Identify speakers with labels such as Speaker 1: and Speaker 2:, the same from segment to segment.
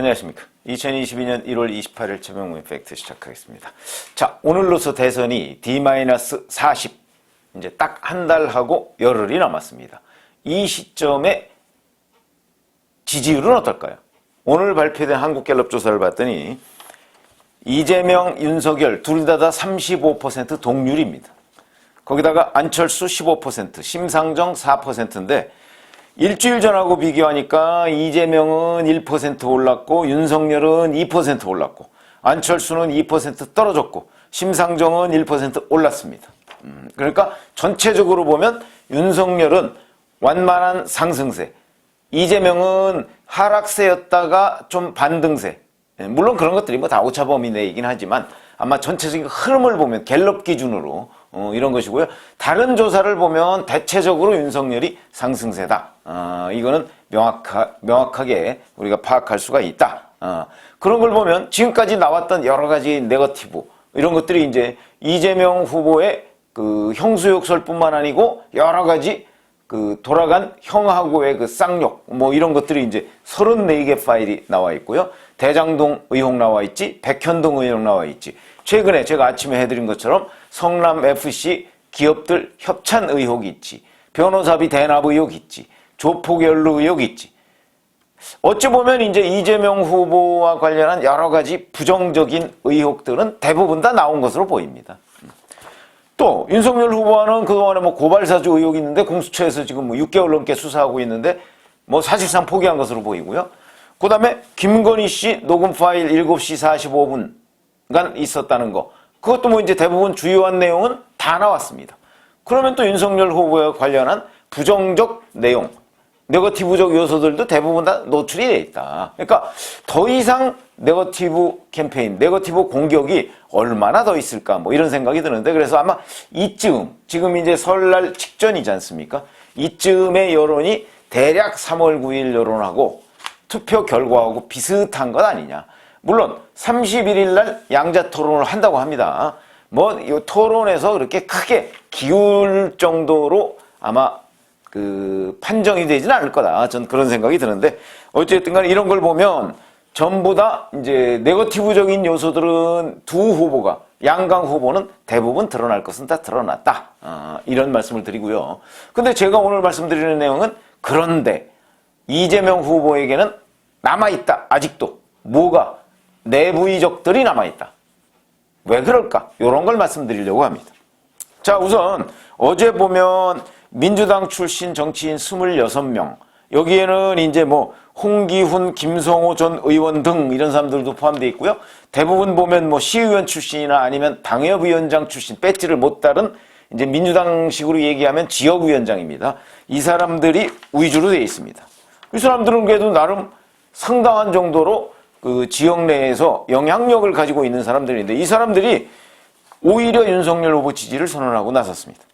Speaker 1: 안녕하십니까. 2022년 1월 28일 최병무의 팩트 시작하겠습니다. 자, 오늘로서 대선이 D-40, 이제 딱 한 달하고 열흘이 남았습니다. 이 시점에 지지율은 어떨까요? 오늘 발표된 한국갤럽 조사를 봤더니 이재명, 윤석열 둘 다 다 35% 동률입니다. 거기다가 안철수 15%, 심상정 4%인데 일주일 전하고 비교하니까 이재명은 1% 올랐고 윤석열은 2% 올랐고 안철수는 2% 떨어졌고 심상정은 1% 올랐습니다. 음, 그러니까 전체적으로 보면 윤석열은 완만한 상승세, 이재명은 하락세였다가 좀 반등세. 예, 물론 그런 것들이 뭐 다 오차범위 내이긴 하지만 아마 전체적인 흐름을 보면 갤럽 기준으로 어, 이런 것이고요. 다른 조사를 보면 대체적으로 윤석열이 상승세다. 어, 이거는 명확하, 명확하게 우리가 파악할 수가 있다. 어, 그런 걸 보면 지금까지 나왔던 여러 가지 네거티브 이런 것들이 이제 이재명 후보의 그 형수욕설뿐만 아니고 여러 가지 그 돌아간 형하고의 그 쌍욕 뭐 이런 것들이 이제 34개 파일이 나와 있고요. 대장동 의혹 나와 있지, 백현동 의혹 나와 있지. 최근에 제가 아침에 해드린 것처럼 성남 FC 기업들 협찬 의혹이 있지. 변호사비 대납 의혹 있지. 조폭연루 의혹 있지. 어찌 보면 이제 이재명 후보와 관련한 여러 가지 부정적인 의혹들은 대부분 다 나온 것으로 보입니다. 또 윤석열 후보와는 그동안에 뭐 고발사주 의혹이 있는데 공수처에서 지금 뭐 6개월 넘게 수사하고 있는데 뭐 사실상 포기한 것으로 보이고요. 그 다음에 김건희 씨 녹음 파일 7시 45분간 있었다는 거. 그것도 뭐 이제 대부분 주요한 내용은 다 나왔습니다. 그러면 또 윤석열 후보와 관련한 부정적 내용, 네거티브적 요소들도 대부분 다 노출이 돼 있다. 그러니까 더 이상 네거티브 캠페인, 네거티브 공격이 얼마나 더 있을까 뭐 이런 생각이 드는데 그래서 아마 이쯤 지금 이제 설날 직전이지 않습니까? 이쯤의 여론이 대략 3월 9일 여론하고 투표 결과하고 비슷한 것 아니냐. 물론 31일 날 양자 토론을 한다고 합니다. 뭐 이 토론에서 그렇게 크게 기울 정도로 아마 그 판정이 되지는 않을 거다. 전 그런 생각이 드는데 어쨌든 간에 이런 걸 보면 전부 다 이제 네거티브적인 요소들은 두 후보가 양강 후보는 대부분 드러날 것은 다 드러났다. 어, 이런 말씀을 드리고요. 근데 제가 오늘 말씀드리는 내용은 그런데 이재명 후보에게는 남아있다. 아직도 뭐가 내부의적들이 남아있다. 왜 그럴까? 이런 걸 말씀드리려고 합니다. 자, 우선 어제 보면 민주당 출신 정치인 26명, 여기에는 이제 뭐 홍기훈, 김성호 전 의원 등 이런 사람들도 포함되어 있고요. 대부분 보면 뭐 시의원 출신이나 아니면 당협위원장 출신, 배지를 못 따른 이제 민주당식으로 얘기하면 지역위원장입니다. 이 사람들이 위주로 되어 있습니다. 이 사람들은 그래도 나름 상당한 정도로 그 지역 내에서 영향력을 가지고 있는 사람들인데 이 사람들이 오히려 윤석열 후보 지지를 선언하고 나섰습니다.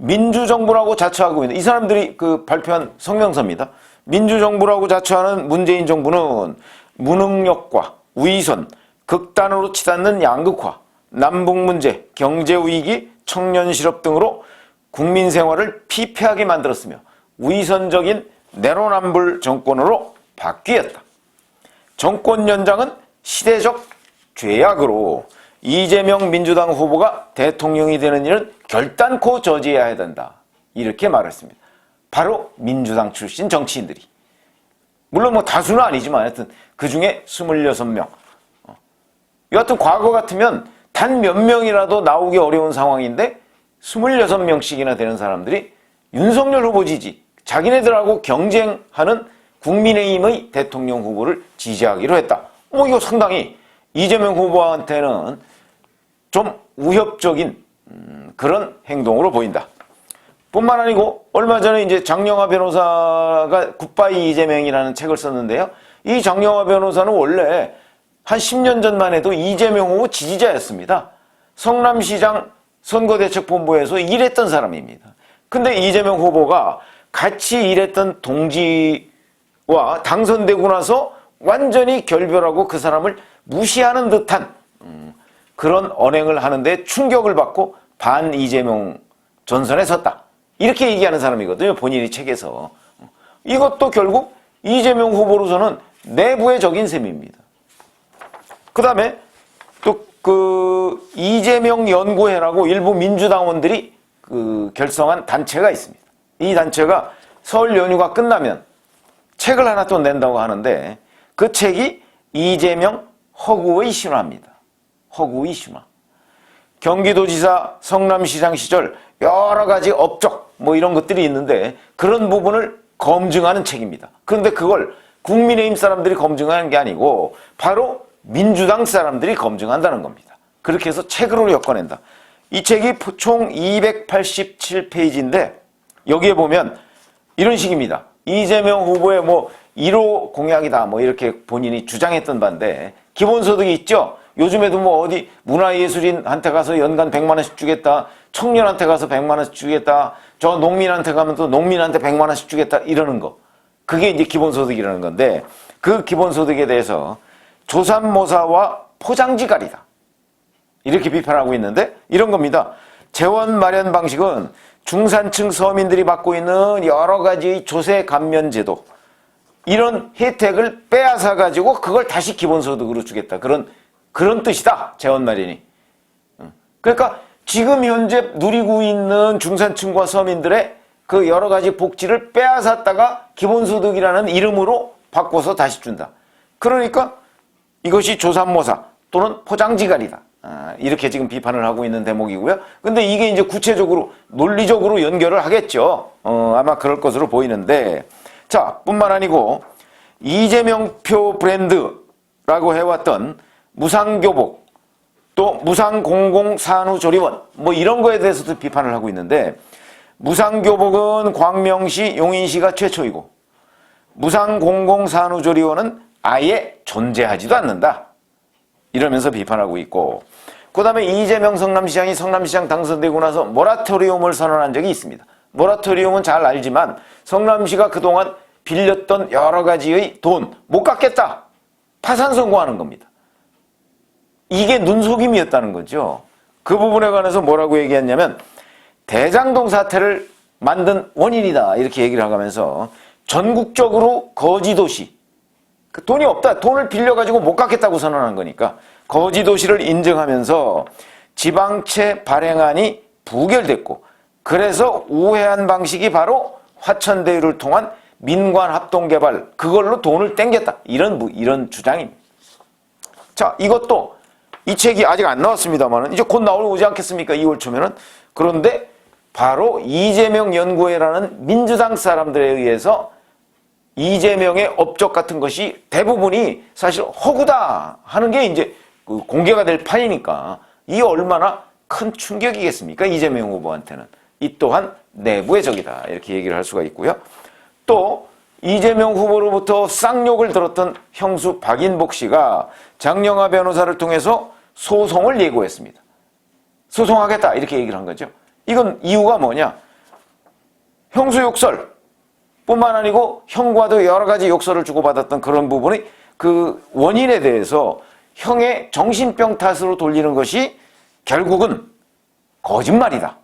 Speaker 1: 민주정부라고 자처하고 있는 이 사람들이 그 발표한 성명서입니다. 민주정부라고 자처하는 문재인 정부는 무능력과 위선, 극단으로 치닫는 양극화, 남북 문제, 경제 위기, 청년 실업 등으로 국민 생활을 피폐하게 만들었으며 위선적인 내로남불 정권으로 바뀌었다. 정권 연장은 시대적 죄악으로 이재명 민주당 후보가 대통령이 되는 일은 결단코 저지해야 된다. 이렇게 말했습니다. 바로 민주당 출신 정치인들이. 물론 뭐 다수는 아니지만 하여튼 그 중에 26명. 어. 여하튼 과거 같으면 단 몇 명이라도 나오기 어려운 상황인데 26명씩이나 되는 사람들이 윤석열 후보 지지, 자기네들하고 경쟁하는 국민의힘의 대통령 후보를 지지하기로 했다. 뭐 이거 상당히 이재명 후보한테는 좀 우협적인 음, 그런 행동으로 보인다. 뿐만 아니고 얼마 전에 이제 장영하 변호사가 굿바이 이재명이라는 책을 썼는데요. 이 장영하 변호사는 원래 한 10년 전만 해도 이재명 후보 지지자였습니다. 성남시장 선거대책본부에서 일했던 사람입니다. 근데 이재명 후보가 같이 일했던 동지와 당선되고 나서 완전히 결별하고 그 사람을 무시하는 듯한 음, 그런 언행을 하는데 충격을 받고 반 이재명 전선에 섰다. 이렇게 얘기하는 사람이거든요. 본인이 책에서. 이것도 결국 이재명 후보로서는 내부의 적인 셈입니다. 그 다음에 또 그 이재명 연구회라고 일부 민주당원들이 그 결성한 단체가 있습니다. 이 단체가 설 연휴가 끝나면 책을 하나 또 낸다고 하는데 그 책이 이재명 허구의 신화입니다. 신화. 경기도지사 성남시장 시절 여러 가지 업적 뭐 이런 것들이 있는데 그런 부분을 검증하는 책입니다. 그런데 그걸 국민의힘 사람들이 검증하는 게 아니고 바로 민주당 사람들이 검증한다는 겁니다. 그렇게 해서 책으로 엮어낸다. 이 책이 총 287페이지인데 여기에 보면 이런 식입니다. 이재명 후보의 뭐 1호 공약이다 뭐 이렇게 본인이 주장했던 반데 기본소득이 있죠. 요즘에도 뭐 어디 문화예술인한테 가서 연간 100만 원씩 주겠다. 청년한테 가서 100만 원씩 주겠다. 저 농민한테 가면 또 농민한테 100만 원씩 주겠다. 이러는 거. 그게 이제 기본소득이라는 건데 그 기본소득에 대해서 조산모사와 포장지갈이다. 이렇게 비판하고 있는데 이런 겁니다. 재원 마련 방식은 중산층 서민들이 받고 있는 여러 가지 조세 감면 제도 이런 혜택을 빼앗아 가지고 그걸 다시 기본소득으로 주겠다. 그런 그런 뜻이다. 재원 마련이. 응. 그러니까 지금 현재 누리고 있는 중산층과 서민들의 그 여러 가지 복지를 빼앗았다가 기본소득이라는 이름으로 바꿔서 다시 준다. 그러니까 이것이 조산모사 또는 포장지갈이다. 아, 이렇게 지금 비판을 하고 있는 대목이고요. 근데 이게 이제 구체적으로 논리적으로 연결을 하겠죠. 어, 아마 그럴 것으로 보이는데 자, 뿐만 아니고 이재명표 브랜드라고 해왔던 무상교복 또 무상공공산후조리원 뭐 이런 거에 대해서도 비판을 하고 있는데 무상교복은 광명시 용인시가 최초이고 무상공공산후조리원은 아예 존재하지도 않는다. 이러면서 비판하고 있고 그 다음에 이재명 성남시장이 성남시장 당선되고 나서 모라토리움을 선언한 적이 있습니다. 모라토리움은 잘 알지만 성남시가 그동안 빌렸던 여러 가지의 돈 못 갚겠다. 파산 선고하는 겁니다. 이게 눈속임이었다는 거죠. 그 부분에 관해서 뭐라고 얘기했냐면 대장동 사태를 만든 원인이다. 이렇게 얘기를 하면서 전국적으로 거지 도시 그 돈이 없다. 돈을 빌려가지고 못 갚겠다고 선언한 거니까 거지 도시를 인정하면서 지방채 발행안이 부결됐고 그래서 우회한 방식이 바로 화천대유를 통한 민관 합동 개발 그걸로 돈을 땡겼다. 이런 무- 이런 주장입니다. 자, 이것도 이 책이 아직 안 나왔습니다만은 이제 곧 나오지 않겠습니까? 2월 초면은. 그런데 바로 이재명 연구회라는 민주당 사람들에 의해서 이재명의 업적 같은 것이 대부분이 사실 허구다 하는 게 이제 그 공개가 될 판이니까 이 얼마나 큰 충격이겠습니까? 이재명 후보한테는. 이 또한 내부의 적이다. 이렇게 얘기를 할 수가 있고요. 또 이재명 후보로부터 쌍욕을 들었던 형수 박인복 씨가 장영하 변호사를 통해서 소송을 예고했습니다. 소송하겠다 이렇게 얘기를 한 거죠. 이건 이유가 뭐냐? 형수 욕설 뿐만 아니고 형과도 여러 가지 욕설을 주고받았던 그런 부분이 그 원인에 대해서 형의 정신병 탓으로 돌리는 것이 결국은 거짓말이다.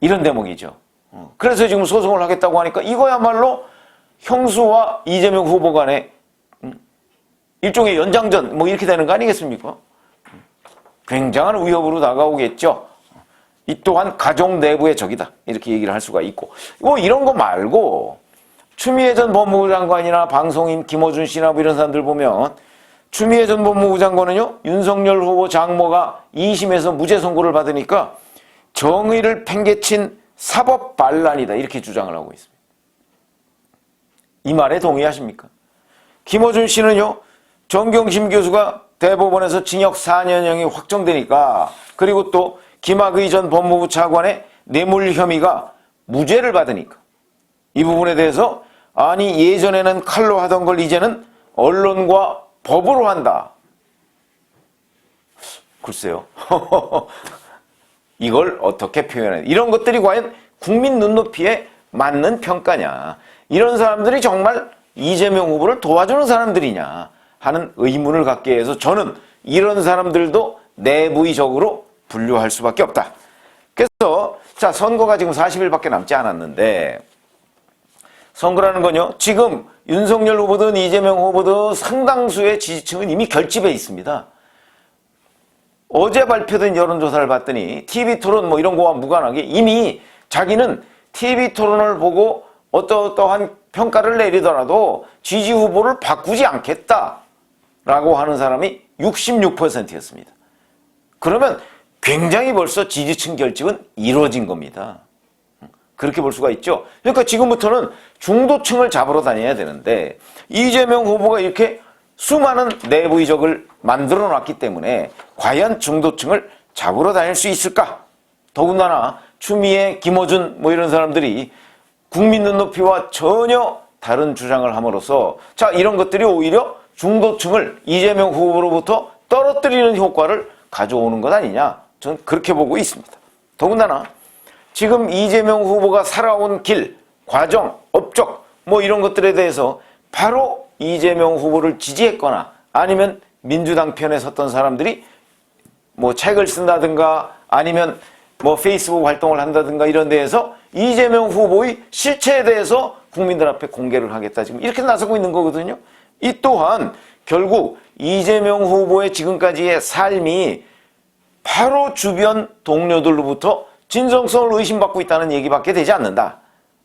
Speaker 1: 이런 대목이죠. 어, 그래서 지금 소송을 하겠다고 하니까 이거야말로 형수와 이재명 후보 간의 음, 일종의 연장전 뭐 이렇게 되는 거 아니겠습니까? 음, 굉장한 위협으로 다가오겠죠. 이 또한 가족 내부의 적이다. 이렇게 얘기를 할 수가 있고. 뭐 이런 거 말고 추미애 전 법무부 장관이나 방송인 김어준 씨나 뭐 이런 사람들 보면 추미애 전 법무부 장관은요 윤석열 후보 장모가 2심에서 무죄 선고를 받으니까 정의를 팽개친 사법 반란이다 이렇게 주장을 하고 있습니다. 이 말에 동의하십니까? 김어준 씨는요 정경심 교수가 대법원에서 징역 4년형이 확정되니까 그리고 또 김학의 전 법무부 차관의 뇌물 혐의가 무죄를 받으니까 이 부분에 대해서 아니 예전에는 칼로 하던 걸 이제는 언론과 법으로 한다. 글쎄요. 이걸 어떻게 표현해? 이런 것들이 과연 국민 눈높이에 맞는 평가냐? 이런 사람들이 정말 이재명 후보를 도와주는 사람들이냐 하는 의문을 갖게 해서 저는 이런 사람들도 내부의적으로 분류할 수밖에 없다. 그래서 자 선거가 지금 40일밖에 남지 않았는데 선거라는 건요. 지금 윤석열 후보든 이재명 후보든 상당수의 지지층은 이미 결집해 있습니다. 어제 발표된 여론조사를 봤더니 TV 토론 뭐 이런 거와 무관하게 이미 자기는 TV 토론을 보고 어떠어떠한 평가를 내리더라도 지지 후보를 바꾸지 않겠다라고 하는 사람이 66%였습니다. 그러면 굉장히 벌써 지지층 결집은 이루어진 겁니다. 그렇게 볼 수가 있죠. 그러니까 지금부터는 중도층을 잡으러 다녀야 되는데 이재명 후보가 이렇게 수많은 내부 이적을 만들어 놨기 때문에 과연 중도층을 잡으러 다닐 수 있을까? 더군다나 추미애, 김어준 뭐 이런 사람들이 국민 눈높이와 전혀 다른 주장을 함으로써 자 이런 것들이 오히려 중도층을 이재명 후보로부터 떨어뜨리는 효과를 가져오는 것 아니냐 저는 그렇게 보고 있습니다. 더군다나 지금 이재명 후보가 살아온 길, 과정, 업적 뭐 이런 것들에 대해서 바로 이재명 후보를 지지했거나 아니면 민주당 편에 섰던 사람들이 뭐 책을 쓴다든가 아니면 뭐 페이스북 활동을 한다든가 이런 데에서 이재명 후보의 실체에 대해서 국민들 앞에 공개를 하겠다 지금 이렇게 나서고 있는 거거든요. 이 또한 결국 이재명 후보의 지금까지의 삶이 바로 주변 동료들로부터 진정성을 의심받고 있다는 얘기밖에 되지 않는다.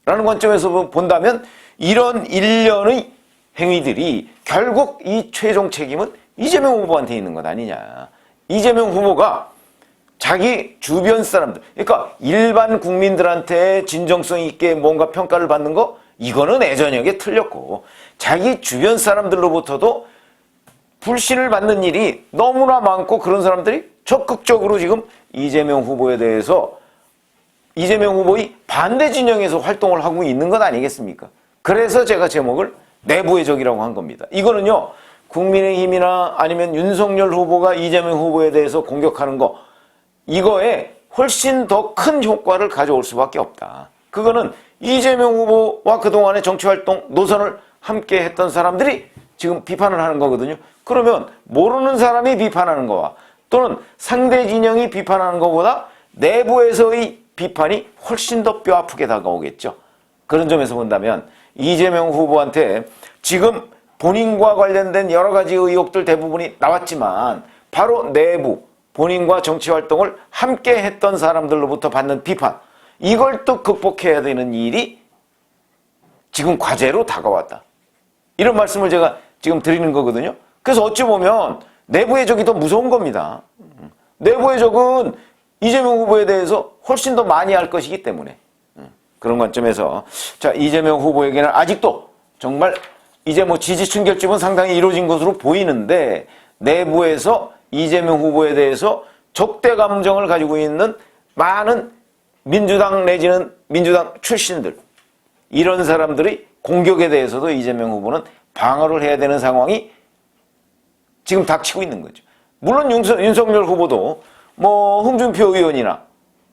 Speaker 1: 라는 관점에서 본다면 이런 일련의 행위들이 결국 이 최종 책임은 이재명 후보한테 있는 것 아니냐. 이재명 후보가 자기 주변 사람들, 그러니까 일반 국민들한테 진정성 있게 뭔가 평가를 받는 거, 이거는 예전역에 틀렸고, 자기 주변 사람들로부터도 불신을 받는 일이 너무나 많고 그런 사람들이 적극적으로 지금 이재명 후보에 대해서 이재명 후보의 반대 진영에서 활동을 하고 있는 것 아니겠습니까? 그래서 제가 제목을 내부의 적이라고 한 겁니다. 이거는요, 국민의힘이나 아니면 윤석열 후보가 이재명 후보에 대해서 공격하는 거, 이거에 훨씬 더 큰 효과를 가져올 수밖에 없다. 그거는 이재명 후보와 그동안의 정치활동 노선을 함께 했던 사람들이 지금 비판을 하는 거거든요. 그러면 모르는 사람이 비판하는 거와 또는 상대 진영이 비판하는 것보다 내부에서의 비판이 훨씬 더 뼈 아프게 다가오겠죠. 그런 점에서 본다면 이재명 후보한테 지금 본인과 관련된 여러 가지 의혹들 대부분이 나왔지만 바로 내부 본인과 정치 활동을 함께 했던 사람들로부터 받는 비판 이걸 또 극복해야 되는 일이 지금 과제로 다가왔다. 이런 말씀을 제가 지금 드리는 거거든요. 그래서 어찌 보면 내부의 적이 더 무서운 겁니다. 내부의 적은 이재명 후보에 대해서 훨씬 더 많이 할 것이기 때문에 그런 관점에서 자 이재명 후보에게는 아직도 정말 이제 뭐 지지층 결집은 상당히 이루어진 것으로 보이는데 내부에서 이재명 후보에 대해서 적대 감정을 가지고 있는 많은 민주당 내지는 민주당 출신들 이런 사람들의 공격에 대해서도 이재명 후보는 방어를 해야 되는 상황이 지금 닥치고 있는 거죠. 물론 윤석, 윤석열 후보도 뭐 홍준표 의원이나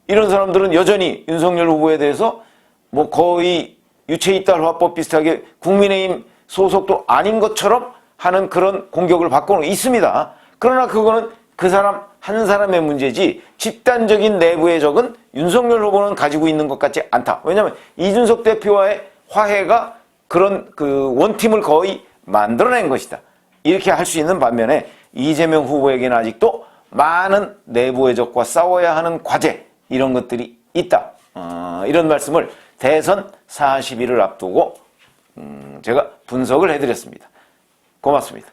Speaker 1: 이런 사람들은 여전히 윤석열 후보에 대해서 뭐 거의 유체이탈 화법 비슷하게 국민의힘 소속도 아닌 것처럼 하는 그런 공격을 받고는 있습니다. 그러나 그거는 그 사람 한 사람의 문제지 집단적인 내부의 적은 윤석열 후보는 가지고 있는 것 같지 않다. 왜냐하면 이준석 대표와의 화해가 그런 그 원팀을 거의 만들어낸 것이다. 이렇게 할 수 있는 반면에 이재명 후보에게는 아직도 많은 내부의 적과 싸워야 하는 과제 이런 것들이 있다. 어, 이런 말씀을 대선 40일을 앞두고 음, 제가 분석을 해드렸습니다. 고맙습니다.